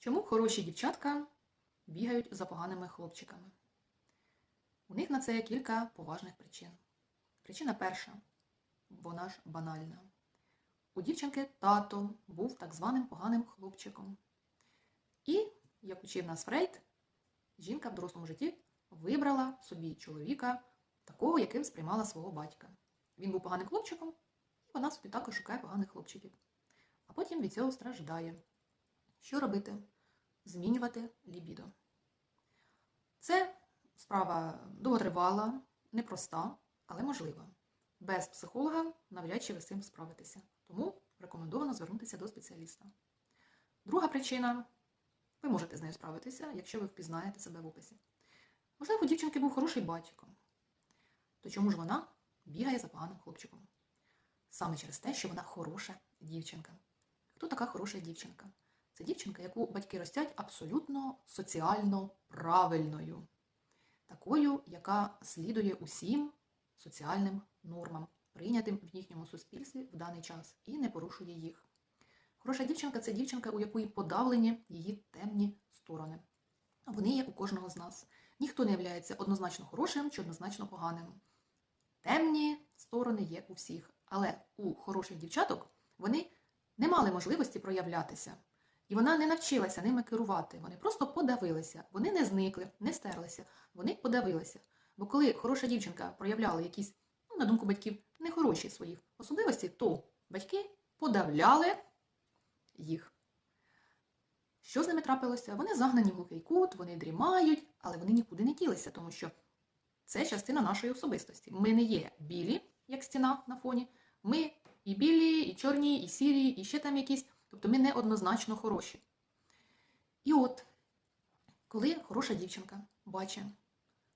Чому хороші дівчатка бігають за поганими хлопчиками? У них на це кілька поважних причин. Причина перша, вона ж банальна. У дівчинки тато був так званим поганим хлопчиком. І, як учив нас Фрейд, жінка в дорослому житті вибрала собі чоловіка, такого, яким сприймала свого батька. Він був поганим хлопчиком, і вона собі також шукає поганих хлопчиків. А потім від цього страждає. Що робити? Змінювати лібідо. Це справа довготривала, непроста, але можлива. Без психолога навряд чи ви з цим справитеся. Тому рекомендовано звернутися до спеціаліста. Друга причина ви можете з нею справитися, якщо ви впізнаєте себе в описі. Можливо, у дівчинки був хороший батько. То чому ж вона бігає за поганим хлопчиком? Саме через те, що вона хороша дівчинка. Хто така хороша дівчинка? Це дівчинка, яку батьки ростять абсолютно соціально правильною, такою, яка слідує усім соціальним нормам, прийнятим в їхньому суспільстві в даний час, і не порушує їх. Хороша дівчинка це дівчинка, у якої подавлені її темні сторони. Вони є у кожного з нас. Ніхто не є однозначно хорошим чи однозначно поганим. Темні сторони є у всіх, але у хороших дівчаток вони не мали можливості проявлятися. І вона не навчилася ними керувати. Вони просто подавилися. Вони не зникли, не стерлися, вони подавилися. Бо коли хороша дівчинка проявляла якісь, ну, на думку батьків, нехороші свої особливості, то батьки подавляли їх. Що з ними трапилося? Вони загнані в глухий кут, вони дрімають, але вони нікуди не ділися, тому що це частина нашої особистості. Ми не є білі, як стіна на фоні. Ми і білі, і чорні, і сірі, і ще там якісь. Тобто ми не однозначно хороші. І от, коли хороша дівчинка бачить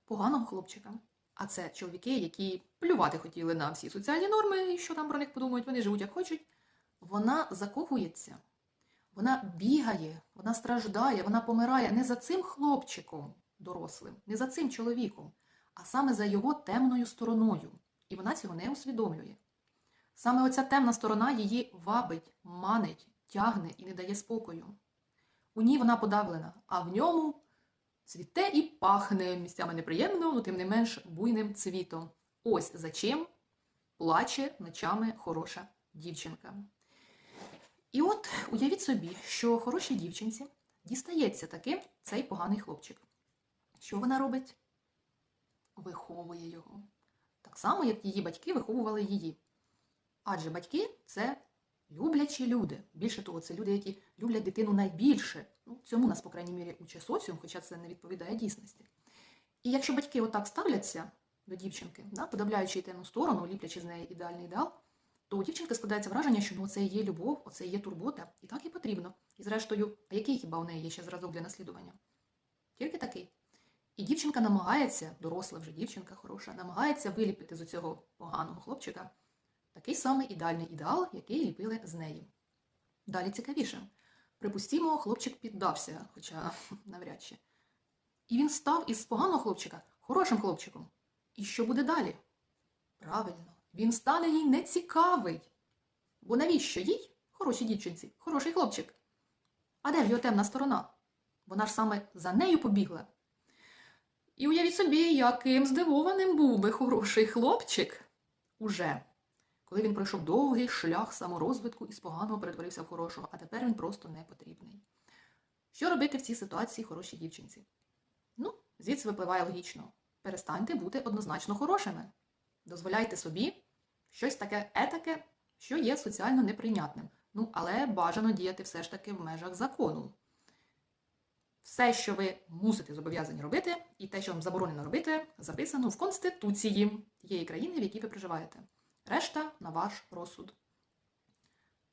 поганого хлопчика, а це чоловіки, які плювати хотіли на всі соціальні норми, і що там про них подумають, вони живуть як хочуть, вона закохується, вона бігає, вона страждає, вона помирає не за цим хлопчиком дорослим, не за цим чоловіком, а саме за його темною стороною. І вона цього не усвідомлює. Саме оця темна сторона її вабить, манить, тягне і не дає спокою. У ній вона подавлена, а в ньому цвіте і пахне місцями неприємно, але тим не менш буйним цвітом. Ось за чим плаче ночами хороша дівчинка. І от уявіть собі, що хорошій дівчинці дістається таки цей поганий хлопчик. Що вона робить? Виховує його. Так само, як її батьки виховували її. Адже батьки це люблячі люди. Більше того, це люди, які люблять дитину найбільше. Ну, цьому нас, по крайній мірі, учить соціум, хоча це не відповідає дійсності. І якщо батьки отак ставляться до дівчинки, да, подавляючи її темну сторону, ліплячи з неї ідеальний ідеал, то у дівчинки складається враження, що ну, це є любов, оце є турбота, і так і потрібно. І зрештою, а який хіба у неї є ще зразок для наслідування? Тільки такий. І дівчинка намагається, доросла вже дівчинка хороша, намагається виліпити з цього поганого хлопчика такий самий ідеальний ідеал, який ліпили з неї. Далі цікавіше. Припустімо, хлопчик піддався, хоча навряд чи. І він став із поганого хлопчика хорошим хлопчиком. І що буде далі? Правильно, він стане їй нецікавий. Бо навіщо їй, хорошій дівчинці, хороший хлопчик? А де ж його темна сторона? Вона ж саме за нею побігла. І уявіть собі, яким здивованим був би хороший хлопчик уже, коли він пройшов довгий шлях саморозвитку і з поганого перетворився в хорошого, а тепер він просто не потрібний. Що робити в цій ситуації хорошій дівчинці? Ну, звідси випливає логічно. Перестаньте бути однозначно хорошими. Дозволяйте собі щось таке етаке, що є соціально неприйнятним. Ну, але бажано діяти все ж таки в межах закону. Все, що ви мусите зобов'язані робити, і те, що вам заборонено робити, записано в Конституції тієї країни, в якій ви проживаєте. Решта на ваш розсуд.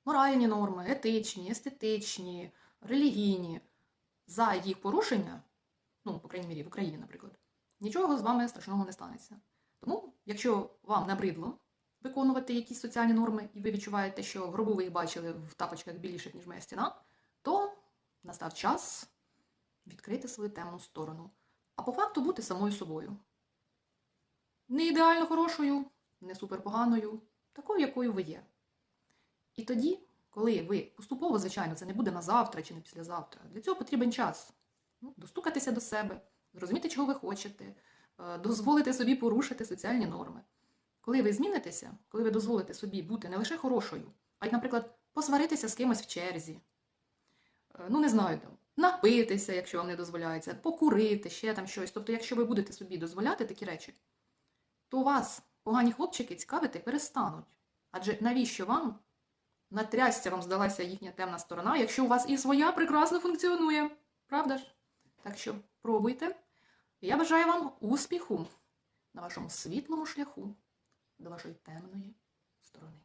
Моральні норми, етичні, естетичні, релігійні. За їх порушення, ну, по крайній мірі, в Україні, наприклад, нічого з вами страшного не станеться. Тому, якщо вам набридло виконувати якісь соціальні норми, і ви відчуваєте, що в гробу ви їх бачили в тапочках більіших, ніж моя стіна, то настав час відкрити свою темну сторону. А по факту бути самою собою. Не ідеально хорошою, не суперпоганою, такою, якою ви є. І тоді коли ви поступово, звичайно, це не буде на завтра чи не післязавтра. Для цього потрібен час. Ну, достукатися до себе, зрозуміти, чого ви хочете, е, дозволити собі порушити соціальні норми. Коли ви змінитеся, коли ви дозволите собі бути не лише хорошою, а й, наприклад, посваритися з кимось в черзі, е, ну не знаю, там, напитися, якщо вам не дозволяється, покурити, ще там щось. Тобто, якщо ви будете собі дозволяти такі речі, то у вас погані хлопчики цікавити перестануть. Адже навіщо вам натрясця вам здалася їхня темна сторона, якщо у вас і своя прекрасно функціонує? Правда ж? Так що пробуйте. Я бажаю вам успіху на вашому світлому шляху до вашої темної сторони.